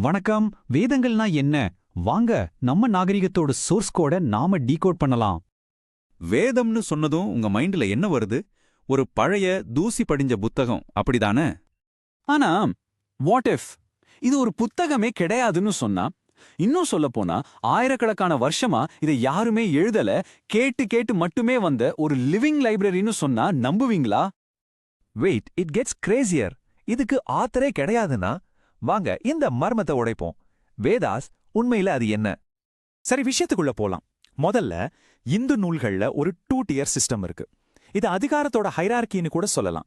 வணக்கம். வேதங்கள்னா என்ன? வாங்க நம்ம நாகரிகத்தோட சோர்ஸ் கோட நாம டீகோட் பண்ணலாம். வேதம்னு சொன்னதும் உங்க மைண்ட்ல என்ன வருது? ஒரு பழைய தூசி படிஞ்ச புத்தகம். அப்படிதானே? ஆனா வாட் இஃப் இது ஒரு புத்தகமே கிடையாதுன்னு சொன்னா இன்னும் சொல்ல போனா ஆயிரக்கணக்கான வருஷமா இதை யாருமே எழுதல கேட்டு கேட்டு மட்டுமே வந்த ஒரு லிவிங் லைப்ரரின்னு சொன்னா நம்புவீங்களா? வெயிட் இட் கெட்ஸ் கிரேசியர் இதுக்கு ஆத்தரே கிடையாதுன்னா வாங்க இந்த மர்மத்தை உடைப்போம். வேதாஸ் உண்மையில அது என்ன? சரி விஷயத்துக்குள்ள போலாம். முதல்ல இந்து நூல்கள்ல ஒரு டூ டியர் சிஸ்டம் இருக்கு. இது அதிகாரத்தோட ஹைரார்கின்னு கூட சொல்லலாம்.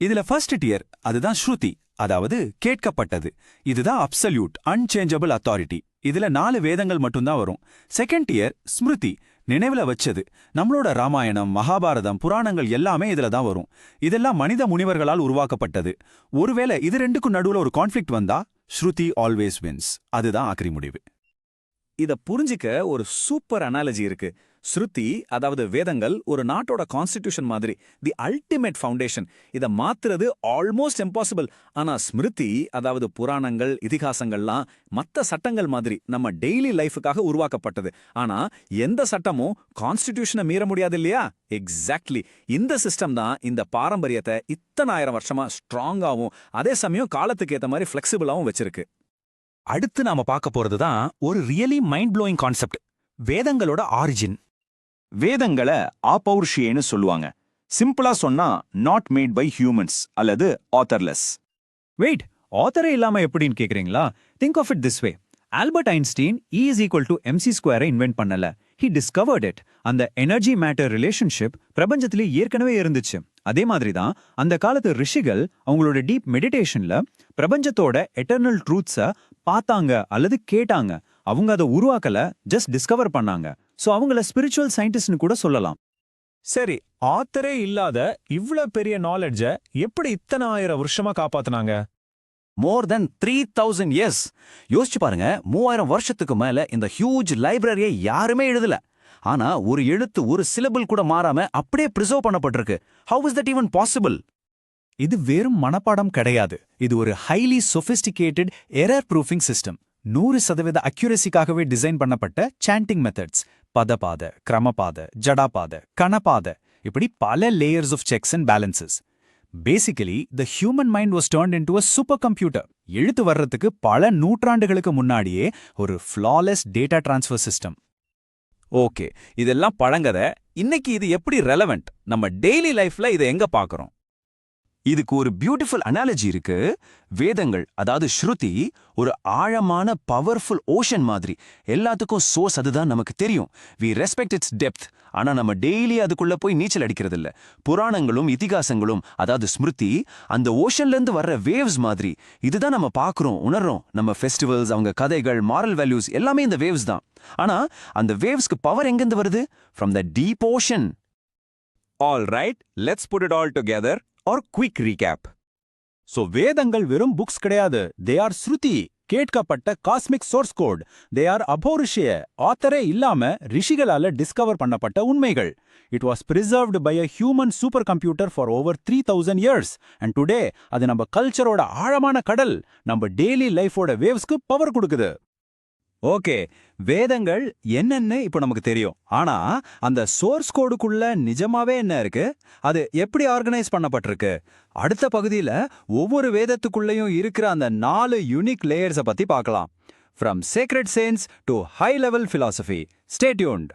இதுல ஃபர்ஸ்ட் டியர் அதுதான் ஸ்ருதி அதாவது கேட்கப்பட்டது. இதுதான் அப்சல்யூட் அன்சேஞ்சபிள் அத்தாரிட்டி இதுல நாலு வேதங்கள் மட்டும்தான் வரும். செகண்ட் இயர் ஸ்மிருதி நினைவுல வச்சது. நம்மளோட ராமாயணம் மகாபாரதம் புராணங்கள் எல்லாமே இதுல தான் வரும். இதெல்லாம் மனித முனிவர்களால் உருவாக்கப்பட்டது. ஒருவேளை இது ரெண்டுக்கும் நடுவுல ஒரு கான்ஃப்ளிக்ட் வந்தா ஸ்ருதி ஆல்வேஸ் வின்ஸ் அதுதான் ஆக்கிரி முடிவு. இத புரிஞ்சிக்க ஒரு சூப்பர் அனாலஜி இருக்கு. ஸ்ருதி அதாவது வேதங்கள் ஒரு நாட்டோட கான்ஸ்டிடியூஷன் மாதிரி தி அல்டிமேட் ஃபவுண்டேஷன் இத மாத்துறது ஆல்மோஸ்ட் இம்பாசிபிள் ஆனா ஸ்மிருதி அதாவது புராணங்கள் இதிகாசங்கள்லாம் மத்த சட்டங்கள் மாதிரி நம்ம டெய்லி லைஃபுக்காக உருவாக்கப்பட்டது. ஆனா எந்த சட்டமும் கான்ஸ்டிடியூஷனை மீற முடியாது இல்லையா? எக்ஸாக்ட்லி இந்த சிஸ்டம் தான் இந்த பாரம்பரியத்தை இத்தனாயிரம் வருஷமா ஸ்ட்ராங்காவும் அதே சமயம் காலத்துக்கு ஏத்த மாதிரி ஃபிளெக்சிபிளாவும் வச்சிருக்கு. அடுத்து நாம பார்க்க போறது தான் ஒரு ரியலி மைண்ட் ப்ளோயிங் கான்செப்ட் வேதங்களோட ஆரிஜின் வேதங்களை ஆபௌர்ஷியேன்னு சொல்லுவாங்க. சிம்பிளா சொன்னா நாட் மேட் பை ஹியூமன்ஸ் அல்லது ஆத்தர்லெஸ் வெயிட் ஆத்தரே இல்லாம எப்படின்னு கேக்குறீங்களா? Think of it this way Albert Einstein E is equal to MC ஸ்கொயரை இன்வென்ட் பண்ணல. ஹி டிஸ்கவர்ட் இட் அந்த எனர்ஜி மேட்டர் ரிலேஷன்ஷிப் பிரபஞ்சத்திலே ஏற்கனவே இருந்துச்சு. அதே மாதிரி தான் அந்த காலத்து ரிஷிகள் அவங்களோட டீப் மெடிடேஷன்ல பிரபஞ்சத்தோட எட்டர்னல் ட்ரூத்ஸ பார்த்தாங்க அல்லது கேட்டாங்க. அவங்க அதை உருவாக்கல ஜஸ்ட் டிஸ்கவர் பண்ணாங்க. சோ அவங்கள ஸ்பிரிச்சுவல் சயின்டிஸ்ட்னு கூட சொல்லலாம். சரி ஆத்தரே இல்லாத இவ்ளோ பெரிய நாலெட்ஜ எப்படி இத்தனை ஆயிரம் வருஷமா காப்பாத்துனாங்க? More than three thousand years யோசிச்சு பாருங்க மூவாயிரம் வருஷத்துக்கு மேல இந்த ஹியூஜ் லைப்ரரியை யாருமே எழுதல. ஆனா ஒரு எழுத்து ஒரு சிலபிள் கூட மாறாம அப்படியே ப்ரிசர்வ் பண்ணப்பட்டிருக்கு. How is that even possible இது வெறும் மனப்பாடம் கிடையாது. இது ஒரு highly sophisticated error proofing system நூறு சதவீத அக்யூரசிக்காகவே டிசைன் பண்ணப்பட்ட சாண்டிங் மெத்தட்ஸ் பதபாத கிரமபாத ஜடாபாத கணபாத இப்படி பல layers of checks and balances basically the human mind was turned into a super computer எழுத்து வர்றதுக்கு பல நூற்றாண்டுகளுக்கு முன்னாடியே ஒரு flawless data transfer system okay. இதெல்லாம் பழங்கதை. இன்னைக்கு இது எப்படி ரெலவெண்ட் நம்ம டெய்லி லைஃப்ல இதை எங்க பாக்குறோம்? இதுக்கு ஒரு பியூட்டிஃபுல் அனாலஜி இருக்கு. வேதங்கள் அதாவது ஸ்ருதி ஒரு ஆழமான பவர்ஃபுல் ஓஷன் மாதிரி. எல்லாத்துக்கும் சோர்ஸ் அதுதான் நமக்கு தெரியும். வி ரெஸ்பெக்ட் இட்ஸ் டெப்த் ஆனா நம்ம டெய்லி அதுக்குள்ள போய் நீச்சல் அடிக்கிறது இல்ல புராணங்களும் இதிகாசங்களும் அதாவது ஸ்மிருதி அந்த ஓஷன்ல இருந்து வர்ற வேவ்ஸ் மாதிரி. இதுதான் நம்ம பாக்குறோம் உணர்றோம். நம்ம ஃபெஸ்டிவல்ஸ் அவங்க கதைகள் மாரல் வேல்யூஸ் எல்லாமே இந்த வேவ்ஸ் தான். ஆனா அந்த வேவ்ஸ்க்கு பவர் எங்கிருந்து வருது? From the deep ocean all right let's put it all together our quick recap so வேதங்கள் வெறும் புக்ஸ் கிடையாது தே ஆர் ஸ்ருதி கேட்கப்பட்ட cosmic source code they are அபோரிஷிய ஆத்தரே இல்லாம ரிஷிகளால டிஸ்கவர் பண்ணப்பட்ட உண்மைகள் it was preserved by a human super computer for over three thousand years and today அது நம்ம கல்ச்சரோட ஆழமான கடல் நம்ம டெய்லி லைஃபோட வேவ்ஸ்க்கு பவர் கொடுக்குது ஓகே வேதங்கள் என்னன்னு இப்போ நமக்கு தெரியும். ஆனா அந்த சோர்ஸ் கோடுக்குள்ள நிஜமாவே என்ன இருக்கு? அது எப்படி ஆர்கனைஸ் பண்ணப்பட்டிருக்கு? அடுத்த பகுதியில ஒவ்வொரு வேதத்துக்குள்ளேயும் இருக்கிற அந்த நாலு யூனிக் லேயர்ஸை பத்தி பார்க்கலாம். From sacred sense to high level philosophy stay tuned